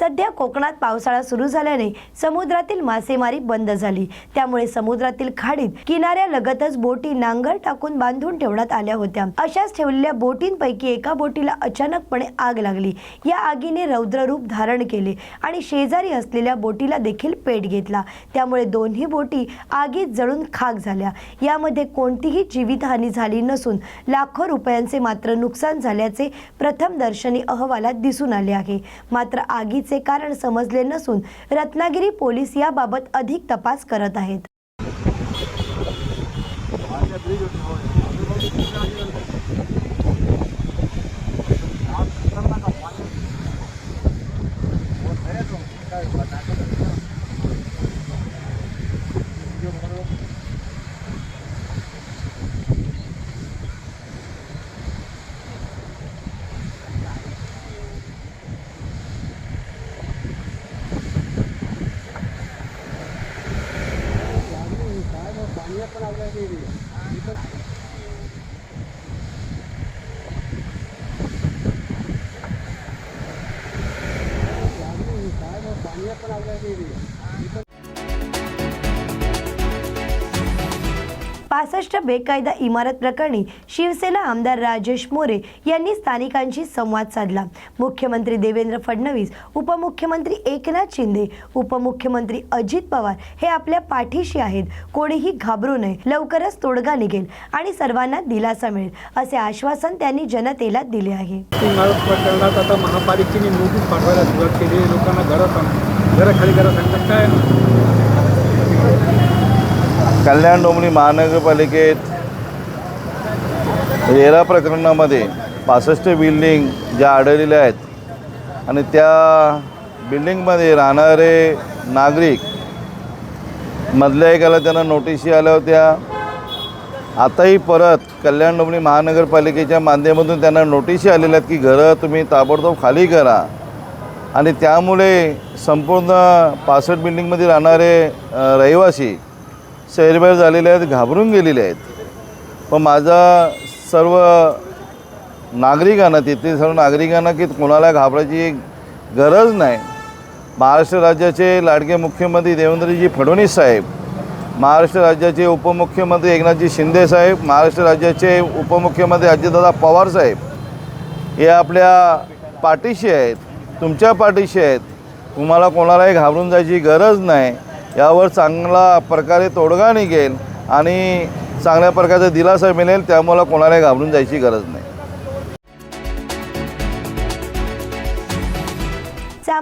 सध्या कोकणात पावसाळा सुरू झाल्याने समुद्रातील मासेमारी बंद झाली. त्यामुळे समुद्रातील खाडीत किनाऱ्यालगतच बोटी नांगर टाकून बांधून ठेवण्यात आल्या होत्या. अशाच ठेवलेल्या बोटींपैकी एका बोटीला अचानकपणे आग लागली. या आगीने रौद्ररूप धारण केले आणि शेजारी असलेल्या बोटीला देखील पेट घेतला. त्यामुळे दोन्ही बोटी आगीत जळून खाक झाल्या. यामध्ये कोणतीही जीवितहानी झाली नसून लाखो रुपयांचे मात्र नुकसान झाल्याचे प्रथम दर्शनी अहवालात दिसून आले आहे. मात्र आगीचे कारण समजले नसून रत्नागिरी पोलीस याबाबत अधिक तपास करत आहेत. 不能在这里。पासष्ट बेकायदा इमारत प्रकरणी शिवसेना आमदार राजेश मोरे यांनी स्थानिकांशी संवाद साधला. मुख्यमंत्री देवेंद्र फडणवीस उपमुख्यमंत्री एकनाथ शिंदे उपमुख्यमंत्री अजित पवार हे आपल्या पाठीशी आहेत. कोणीही घाबरू नये. लवकरच तोडगा निघेल आणि सर्वांना दिलासा मिळेल असे आश्वासन त्यांनी जनतेला दिले आहे. इमारत प्रकरणात आता महापालिकेने नोटीस पाठवायला सुरुवात केली लोकांना घरं घरं खाली सांगतात. काय कल्याण डोंबिवली महानगरपालिकेत रेरा प्रकरणामध्ये पासष्ट बिल्डिंग ज्या आढळलेल्या आहेत आणि त्या बिल्डिंगमध्ये राहणारे नागरिक मधल्या एकाला त्यांना नोटिशी आल्या होत्या. आताही परत कल्याण डोंबिवली महानगरपालिकेच्या माध्यमातून त्यांना नोटिशी आलेल्या आहेत की घरं तुम्ही ताबडतोब खाली करा. आणि त्यामुळे संपूर्ण पासष्ट बिल्डिंगमध्ये राहणारे रहिवासी सैरभैर झालेले आहेत घाबरून गेलेले आहेत. पण माझा सर्व नागरिकांना तिथले सर्व नागरिकांना की कोणाला घाबरायची गरज नाही. महाराष्ट्र राज्याचे लाडके मुख्यमंत्री देवेंद्रजी फडणवीस साहेब महाराष्ट्र राज्याचे उपमुख्यमंत्री एकनाथजी शिंदे साहेब महाराष्ट्र राज्याचे उपमुख्यमंत्री अजितदादा पवार साहेब हे आपल्या पाठीशी आहेत तुमच्या पाठीशी आहेत. तुम्हाला कोणालाही घाबरून जायची गरज नाही. यावर चांगला प्रकारे तोडगा निघेल आणि चांगल्या प्रकारचा दिलासा मिळेल त्यामुळं कोणाला घाबरून जायची गरज नाही.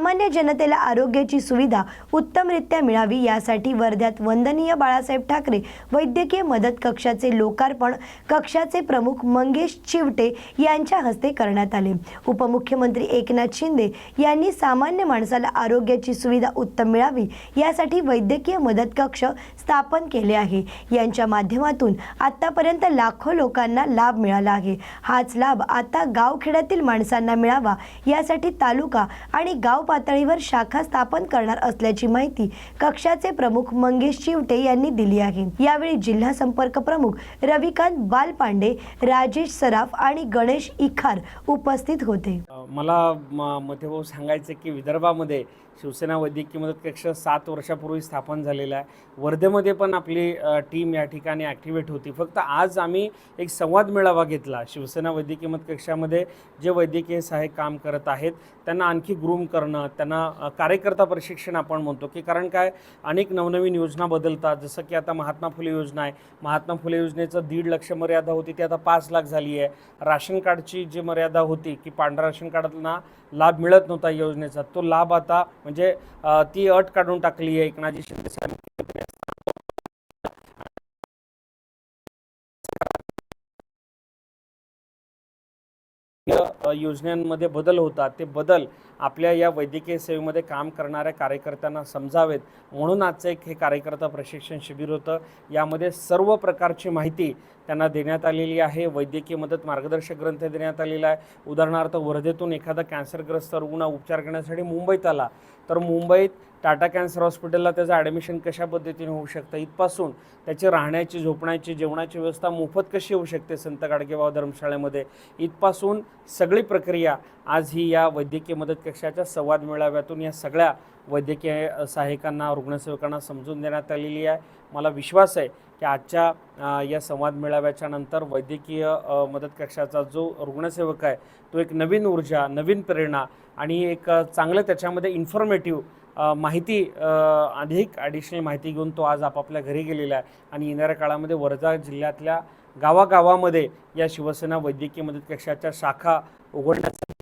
सामान्य जनतेला आरोग्याची सुविधा उत्तमरित्या मिळावी यासाठी वर्ध्यात वंदनीय बाळासाहेब ठाकरे वैद्यकीय मदत कक्षाचे लोकार्पण कक्षाचे प्रमुख मंगेश चिवटे यांच्या हस्ते करण्यात आले. उपमुख्यमंत्री एकनाथ शिंदे यांनी सामान्य माणसाला आरोग्याची सुविधा उत्तम मिळावी यासाठी वैद्यकीय मदत कक्ष स्थापन केले आहे. यांच्या माध्यमातून आतापर्यंत लाखो लोकांना लाभ मिळाला आहे. हाच लाभ आता गावखेड्यातील माणसांना मिळावा यासाठी तालुका आणि गाव पातळीवर शाखा स्थापन करणार असल्याची माहिती कक्षाचे प्रमुख मंगेश चिवटे यांनी दिली आहे. यावेळी जिल्हा संपर्क प्रमुख रविकांत बालपांडे राजेश सराफ आणि गणेश इखार उपस्थित होते. मला म मध्यभाऊ सांगायचं की विदर्भामध्ये शिवसेना वैद्यकीय मदत कक्ष सात वर्षापूर्वी स्थापन झालेला आहे. वर्धेमध्ये पण आपली टीम या ठिकाणी ॲक्टिवेट होती. फक्त आज आम्ही एक संवाद मेळावा घेतला शिवसेना वैद्यकीय मदत कक्षामध्ये. जे वैद्यकीय सहाय्यक काम करत आहेत त्यांना आणखी ग्रूम करणं त्यांना कार्यकर्ता प्रशिक्षण आपण म्हणतो की कारण काय? अनेक नवनवीन योजना बदलतात. जसं की आता महात्मा फुले योजना आहे. महात्मा फुले योजनेचं दीड लक्ष मर्यादा होती ती आता पाच लाख झाली आहे. राशन कार्डची जी मर्यादा होती की पांढरा राशन कार्ड काळातला लाभ मिळत नव्हता योजनेचा. तो लाभ आता म्हणजे ती अट काढून टाकली आहे एकनाथजी शिंदे योजनांमध्ये बदल होतात ते बदल आपल्या या वैद्यकीय सेवेमध्ये काम करणाऱ्या कार्यकर्त्यांना समजावेत. म्हणून आजचं एक हे कार्यकर्ता प्रशिक्षण शिबिर होतं. यामध्ये सर्व प्रकारची माहिती त्यांना देण्यात आलेली आहे. वैद्यकीय मदत मार्गदर्शक ग्रंथ देण्यात आलेला आहे. उदाहरणार्थ वर्धेतून एखादा कॅन्सरग्रस्त रुग्ण उपचार करण्यासाठी मुंबईत आला. तर मुंबईत टाटा कॅन्सर हॉस्पिटलला त्याचं ॲडमिशन कशा पद्धतीने होऊ शकतं? इथपासून त्याची राहण्याची झोपण्याची जेवणाची व्यवस्था मोफत कशी होऊ शकते संत गाडगेबाव धर्मशाळेमध्ये? इथपासून सगळी प्रक्रिया आज ही या वैद्यकीय मदत कक्षाच्या संवाद मेळाव्यातून या सगळ्या वैद्यकीय सहाय्यकांना रुग्णसेवकांना समजून देण्यात आलेली आहे. मला विश्वास आहे की आजच्या या संवाद मेळाव्याच्या नंतर वैद्यकीय मदत कक्षाचा जो रुग्णसेवक आहे तो एक नवीन ऊर्जा नवीन प्रेरणा आणि एक चांगलं त्याच्यामध्ये इन्फॉर्मेटिव्ह माहिती अधिक ॲडिशनल माहिती घेऊन तो आज आपापल्या घरी गेलेला आहे. आणि येणाऱ्या काळामध्ये वर्धा जिल्ह्यातल्या गावागावामध्ये या शिवसेना वैद्यकीय मदत कक्षाच्या शाखा उघडण्याचा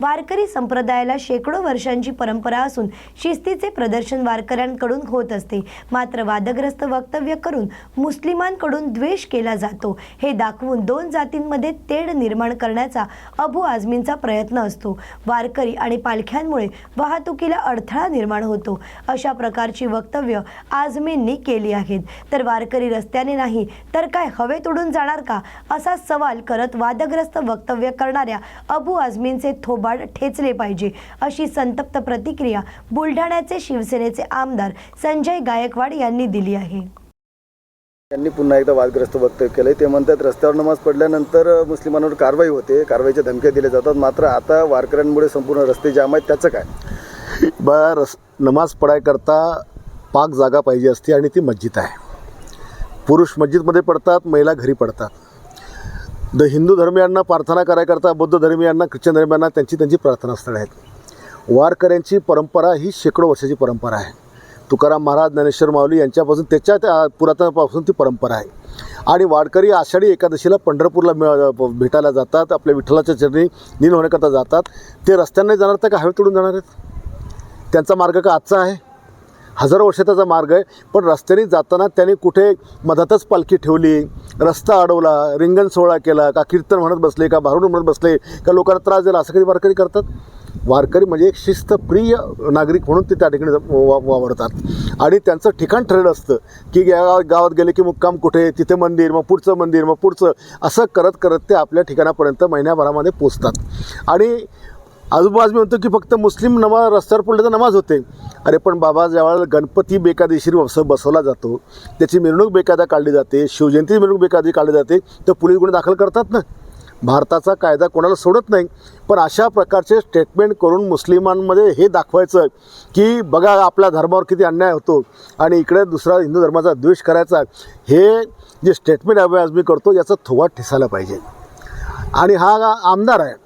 वारकरी संप्रदायाला शेकडो वर्षांची परंपरा असून शिस्तीचे प्रदर्शन वारकऱ्यांकडून होत असते. मात्र वादग्रस्त वक्तव्य करून मुस्लिमांकडून द्वेष केला जातो. हे दाखवून दोन जातींमध्ये तेढ निर्माण करण्याचा अबू आझमींचा प्रयत्न असतो. वारकरी आणि पालख्यांमुळे वाहतुकीला अडथळा निर्माण होतो. अशा प्रकारची वक्तव्य आझमींनी केली आहेत. तर वारकरी रस्त्याने नाही तर काय हवेत उडून जाणार का? असा सवाल करत वादग्रस्त वक्तव्य करणाऱ्या अबू आझमींचे थोबाड ठेचले पाहिजे अशी संतप्त प्रतिक्रिया बुलढाण्याचे शिवसेनेचे आमदार संजय गायकवाड यांनी दिली आहे. त्यांनी पुन्हा एकदा वादग्रस्त वक्तव्य केलंय. ते म्हणतात रस्त्यावर नमाज पडल्यानंतर मुस्लिमांवर कारवाई होते. कारवाईच्या धमक्या दिल्या जातात. मात्र आता वारकऱ्यांमुळे संपूर्ण रस्ते जाम आहेत. त्याचं काय? बा रस नमाज पडायकरता पाक जागा पाहिजे असते आणि ती मस्जिद आहे. पुरुष मस्जिदमध्ये पडतात महिला घरी पडतात. द हिंदू धर्मियांना प्रार्थना करायकरता बौद्ध धर्मियांना ख्रिश्चन धर्मियांना त्यांची त्यांची प्रार्थनास्थळं आहेत. वारकऱ्यांची परंपरा ही शेकडो वर्षाची परंपरा आहे. तुकाराम महाराज ज्ञानेश्वर माऊली यांच्यापासून त्याच्या त्या पुरातनापासून ती परंपरा आहे. आणि वारकरी आषाढी एकादशीला पंढरपूरला मिळ- भेटायला जातात आपल्या विठ्ठलाच्या चरणी लीन होण्याकरता जातात. ते रस्त्यांना जाणार तर का? हवे तोडून जाणार आहेत? त्यांचा मार्ग का आजचा आहे? हजारो वर्षाचा मार्ग आहे. पण रस्त्याने जाताना त्यांनी कुठे मधातच पालखी ठेवली रस्ता अडवला रिंगण सोहळा केला का कीर्तन म्हणत बसले का भारुड म्हणत बसले का लोकांना त्रास दिला असं कधी वारकरी करतात? वारकरी म्हणजे एक शिस्तप्रिय नागरिक म्हणून ते त्या ठिकाणी वा वावरतात. आणि त्यांचं ठिकाण ठरलं असतं की या गावात गावात गेले की मुक्काम कुठे तिथे मंदिर मग पुढचं मंदिर मग पुढचं असं करत करत ते आपल्या ठिकाणापर्यंत महिन्याभरामध्ये पोचतात. आणि आजूबाजू मी म्हणतो की फक्त मुस्लिम नमाज रस्त्यावर पडले तर नमाज होते. अरे पण बाबा ज्यावेळेला गणपती बेकायदेशीर बस बसवला जातो त्याची मिरवणूक बेकायदा काढली जाते शिवजयंती मिरवणूक बेकायदा काढली जाते तर पोलीस गुन्हे दाखल करतात ना? भारताचा कायदा कोणाला सोडत नाही. पण अशा प्रकारचे स्टेटमेंट करून मुस्लिमांमध्ये हे दाखवायचं की बघा आपल्या धर्मावर किती अन्याय होतो आणि इकडे दुसरा हिंदू धर्माचा द्वेष करायचा हे जे स्टेटमेंट आज मी करतो याचा थोवा ठेसायला पाहिजे. आणि हा आमदार आहे.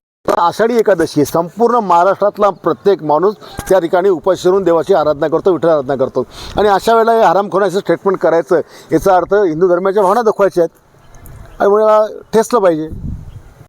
आषाढी एकादशी संपूर्ण महाराष्ट्रातला प्रत्येक माणूस त्या ठिकाणी उपाशी करून देवाची आराधना करतो विठ्ठल आराधना करतो. आणि अशा वेळेला हे हरामखोराचं स्टेटमेंट करायचं याचा अर्थ हिंदू धर्माच्या भावना दाखवायच्या आहेत. आणि मला ठेसलं पाहिजे.